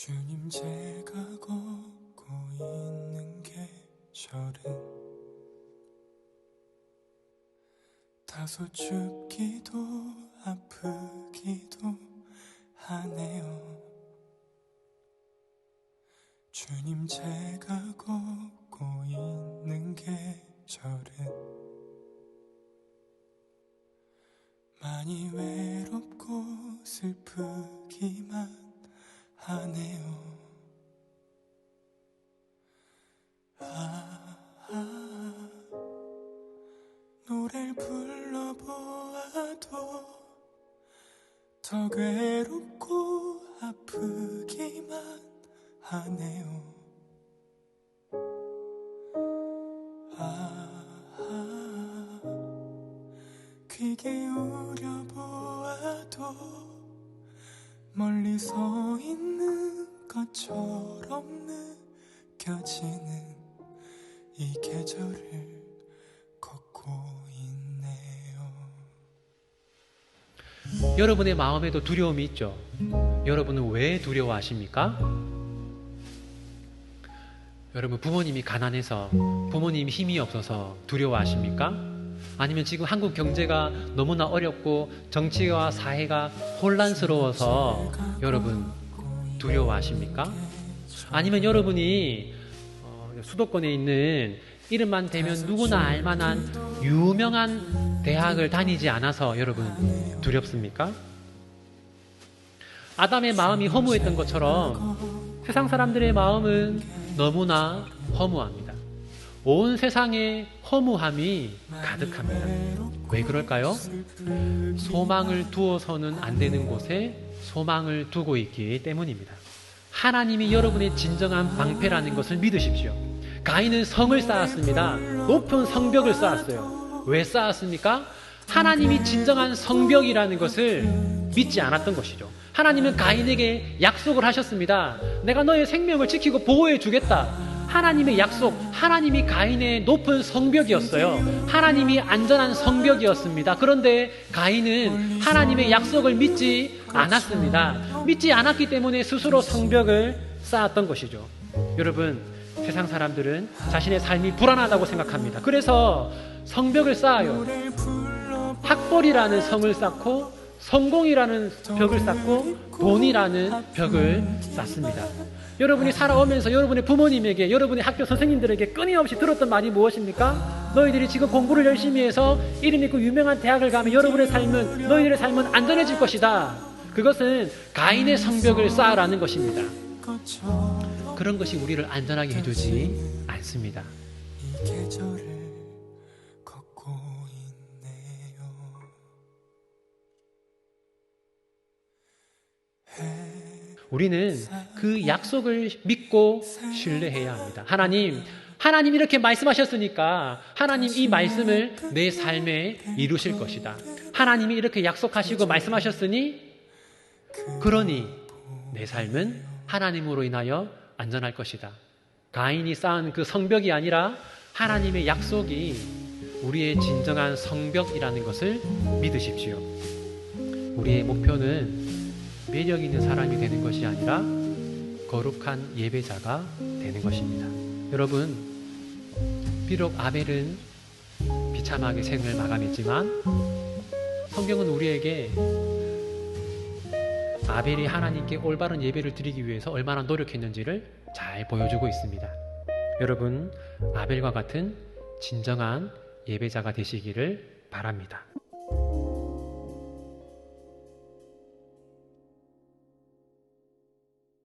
주님 제가 걷고 있는 계절은 다소 춥기도 아프기도 하네요. 주님 제가 걷고 있는 계절은 많이 외롭고 슬프기만 하네요. 아, 아, 노래를 불러보아도 더 괴롭고 아프기만 하네요. 아, 아, 귀 기울여 보아도 멀리 서 있는 것처럼 느껴지는 이 계절을 걷고 있네요. 여러분의 마음에도 두려움이 있죠. 여러분은 왜 두려워하십니까? 여러분 부모님이 가난해서 부모님이 힘이 없어서 두려워하십니까? 아니면 지금 한국 경제가 너무나 어렵고 정치와 사회가 혼란스러워서 여러분 두려워하십니까? 아니면 여러분이 어, 수도권에 있는 이름만 대면 누구나 알만한 유명한 대학을 다니지 않아서 여러분 두렵습니까? 아담의 마음이 허무했던 것처럼 세상 사람들의 마음은 너무나 허무합니다. 온 세상에 허무함이 가득합니다. 왜 그럴까요? 소망을 두어서는 안 되는 곳에 소망을 두고 있기 때문입니다. 하나님이 여러분의 진정한 방패라는 것을 믿으십시오. 가인은 성을 쌓았습니다. 높은 성벽을 쌓았어요. 왜 쌓았습니까? 하나님이 진정한 성벽이라는 것을 믿지 않았던 것이죠. 하나님은 가인에게 약속을 하셨습니다. 내가 너의 생명을 지키고 보호해 주겠다. 하나님의 약속, 하나님이 가인의 높은 성벽이었어요. 하나님이 안전한 성벽이었습니다. 그런데 가인은 하나님의 약속을 믿지 않았습니다. 믿지 않았기 때문에 스스로 성벽을 쌓았던 것이죠. 여러분, 세상 사람들은 자신의 삶이 불안하다고 생각합니다. 그래서 성벽을 쌓아요. 학벌이라는 성을 쌓고 성공이라는 벽을 쌓고 돈이라는 벽을 쌓습니다. 여러분이 살아오면서 여러분의 부모님에게 여러분의 학교 선생님들에게 끊임없이 들었던 말이 무엇입니까? 너희들이 지금 공부를 열심히 해서 이름 있고 유명한 대학을 가면 여러분의 삶은 너희들의 삶은 안전해질 것이다. 그것은 가인의 성벽을 쌓아라는 것입니다. 그런 것이 우리를 안전하게 해주지 않습니다. 우리는 그 약속을 믿고 신뢰해야 합니다. 하나님, 하나님 이렇게 말씀하셨으니까 하나님 이 말씀을 내 삶에 이루실 것이다. 하나님이 이렇게 약속하시고 말씀하셨으니 그러니 내 삶은 하나님으로 인하여 안전할 것이다. 가인이 쌓은 그 성벽이 아니라 하나님의 약속이 우리의 진정한 성벽이라는 것을 믿으십시오. 우리의 목표는 매력 있는 사람이 되는 것이 아니라 거룩한 예배자가 되는 것입니다. 여러분, 비록 아벨은 비참하게 생을 마감했지만 성경은 우리에게 아벨이 하나님께 올바른 예배를 드리기 위해서 얼마나 노력했는지를 잘 보여주고 있습니다. 여러분, 아벨과 같은 진정한 예배자가 되시기를 바랍니다.